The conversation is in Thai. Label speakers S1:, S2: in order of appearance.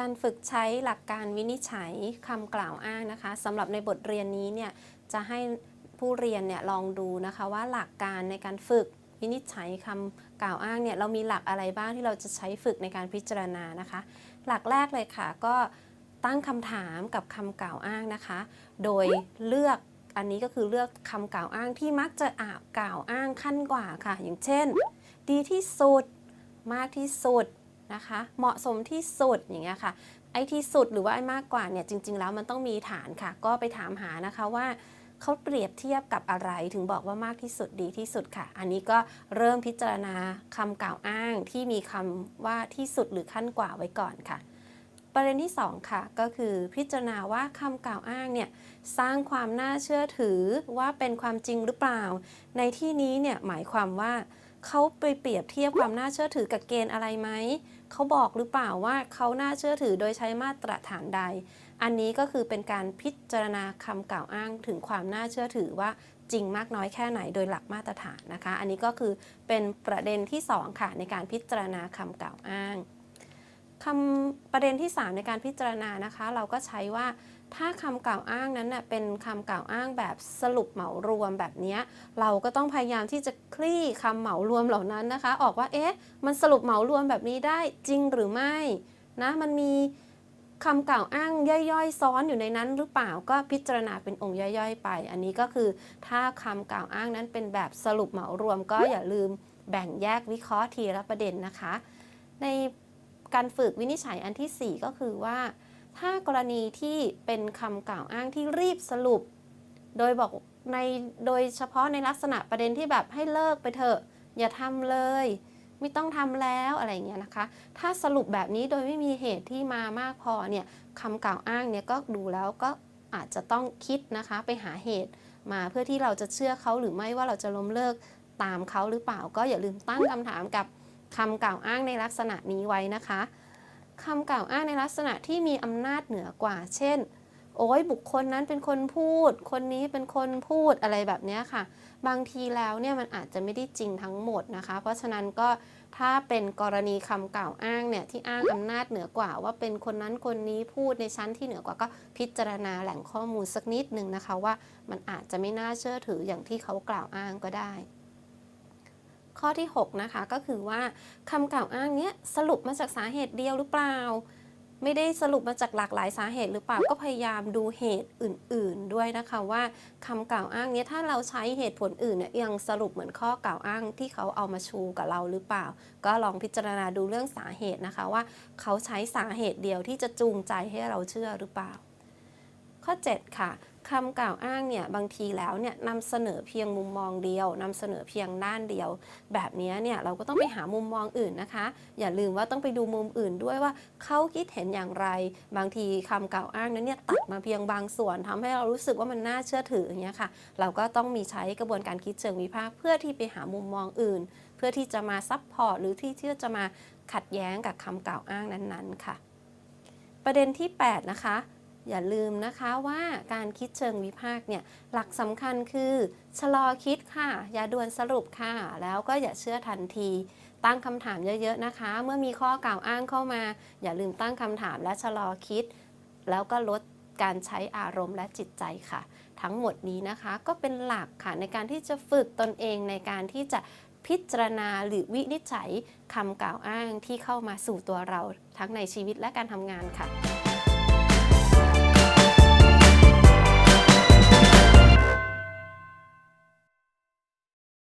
S1: การฝึกใช้หลักการวินิจฉัยคำกล่าวอ้างนะคะสำหรับในบทเรียนนี้เนี่ยจะให้ผู้เรียนเนี่ยลองดูนะคะว่าหลักการในการฝึกวินิจฉัยคำกล่าวอ้างเนี่ยเรามีหลักอะไรบ้างที่เราจะใช้ฝึกในการพิจารณานะคะ หลักแรกเลยค่ะก็ตั้งคำถามกับคำกล่าวอ้างนะคะ โดยเลือกอันนี้ก็คือเลือกคำกล่าวอ้างที่มักจะอ่ากล่าวอ้างขั้นกว่าค่ะ อย่างเช่น ดีที่สุด มากที่สุด นะคะ เหมาะสมที่สุดอย่างเงี้ยค่ะ ไอ้ที่สุดหรือว่าไอ้มากกว่าเนี่ยจริง ๆ แล้วมันต้องมีฐานค่ะ ก็ไปถามหานะคะว่าเขาเปรียบเทียบกับอะไรถึงบอกว่ามากที่สุดดีที่สุดค่ะ อันนี้ก็เริ่มพิจารณาคำกล่าวอ้างที่มีคำว่าที่สุดหรือขั้นกว่าไว้ก่อนค่ะ ประเด็นที่สองค่ะ ก็คือพิจารณาว่าคำกล่าวอ้างเนี่ยสร้างความน่าเชื่อถือว่าเป็นความจริงหรือเปล่า ในที่นี้เนี่ยหมายความว่า เขาไปเปรียบเทียบความน่าเชื่อถือกับเกณฑ์อะไรไหม เขาบอกหรือเปล่าว่าเขาน่าเชื่อถือโดยใช้มาตรฐานใด อันนี้ก็คือเป็นการพิจารณาคำกล่าวอ้างถึงความน่าเชื่อถือว่าจริงมากน้อยแค่ไหนโดยหลักมาตรฐานนะคะ อันนี้ก็คือเป็นประเด็นที่สองค่ะในการพิจารณาคำกล่าวอ้าง คำประเด็นที่ 3 ในการพิจารณานะคะ เราก็ใช้ว่าถ้าคำกล่าวอ้างนั้นเน่ยเป็นคำกล่าวอ้างแบบสรุปเหมารวมแบบนี้เราก็ต้องพยายามที่จะคลี่คำเหมารวมเหล่านั้นนะคะ ออกว่าเอ๊ะมันสรุปเหมารวมแบบนี้ได้จริงหรือไม่นะมันมีคำกล่าวอ้างย่อยๆ ซ้อนอยู่ในนั้นหรือเปล่าก็พิจารณาเป็นองค์ย่อยๆ ไป อันนี้ก็คือถ้าคำกล่าวอ้างนั้นเป็นแบบสรุปเหมารวมก็อย่าลืมแบ่งแยกวิเคราะห์ทีละประเด็นนะคะ ใน การฝึกวินิจฉัยอันทีสี่ 4 ก็คือว่า ถ้ากรณีที่เป็นคำกล่าวอ้างที่รีบสรุป โดยบอกในโดยเฉพาะในลักษณะประเด็นที่แบบให้เลิกไปเถอะ อย่าทำเลย ไม่ต้องทำแล้วอะไรเงี้ยนะคะ ถ้าสรุปแบบนี้โดยไม่มีเหตุที่มามากพอเนี่ยคำกล่าวอ้างเนี่ยก็ดูแล้วก็อาจจะต้องคิดนะคะไปหาเหตุมาเพื่อที่เราจะเชื่อเขาหรือไม่ว่าเราจะล้มเลิกตามเขาหรือเปล่าก็อย่าลืมตั้งคำถามกับ คำกล่าวอ้างในลักษณะนี้ไว้นะคะคำกล่าวอ้างในลักษณะที่มีอำนาจเหนือกว่า เช่น โอ้ยบุคคลนั้นเป็นคนพูด คนนี้เป็นคนพูดอะไรแบบนี้ค่ะ บางทีแล้วเนี่ยมันอาจจะไม่ได้จริงทั้งหมดนะคะ เพราะฉะนั้นก็ถ้าเป็นกรณีคำกล่าวอ้างเนี่ยที่อ้างอำนาจเหนือกว่า ว่าเป็นคนนั้นคนนี้พูดในชั้นที่เหนือกว่าก็พิจารณาแหล่งข้อมูลสักนิดหนึ่งนะคะว่ามันอาจจะไม่น่าเชื่อถืออย่างที่เขากล่าวอ้างก็ได้ ข้อที่ 6 นะคะ ก็คือว่าคำกล่าวอ้างเนี้ยสรุปมาจากสาเหตุเดียวหรือเปล่า ไม่ได้สรุปมาจากหลากหลายสาเหตุหรือเปล่าก็พยายามดูเหตุอื่น ๆ ด้วยนะคะว่าคำกล่าวอ้างเนี้ยถ้าเราใช้เหตุผลอื่นเนี่ยยังสรุปเหมือนข้อกล่าวอ้างที่เขาเอามาชูกับเราหรือเปล่า ก็ลองพิจารณาดูเรื่องสาเหตุนะคะว่า เขาใช้สาเหตุเดียวที่จะจูงใจให้เราเชื่อหรือเปล่า ข้อ 7 ค่ะคำกล่าวอ้างเนี่ยบางทีแล้วเนี่ยนำเสนอเพียงมุมมองเดียวนำเสนอเพียงด้านเดียว แบบนี้เนี่ยเราก็ต้องไปหามุมมองอื่นนะคะ อย่าลืมว่าต้องไปดูมุมอื่นด้วยว่าเขาคิดเห็นอย่างไร บางทีคำกล่าวอ้างนั้นเนี่ยตัดมาเพียงบางส่วนทำให้เรารู้สึกว่ามันน่าเชื่อถืออย่างเงี้ยค่ะ เราก็ต้องมีใช้กระบวนการคิดเชิงวิพากษ์เพื่อที่ไปหามุมมองอื่น เพื่อที่จะมาซับพอร์ตหรือที่ที่จะมาขัดแย้งกับคำกล่าวอ้างนั้นๆค่ะ ประเด็นที่ 8 นะคะ อย่าลืมนะคะว่าการคิดเชิงวิพากษ์เนี่ยหลักสำคัญคือชะลอคิดค่ะ อย่าด่วนสรุปค่ะ แล้วก็อย่าเชื่อทันที ตั้งคำถามเยอะๆนะคะ เมื่อมีข้อกล่าวอ้างเข้ามา อย่าลืมตั้งคำถามและชะลอคิด แล้วก็ลดการใช้อารมณ์และจิตใจค่ะ ทั้งหมดนี้นะคะก็เป็นหลักค่ะในการที่จะฝึกตนเองในการที่จะพิจารณาหรือวินิจฉัยคำกล่าวอ้างที่เข้ามาสู่ตัวเราทั้งในชีวิตและการทำงานค่ะ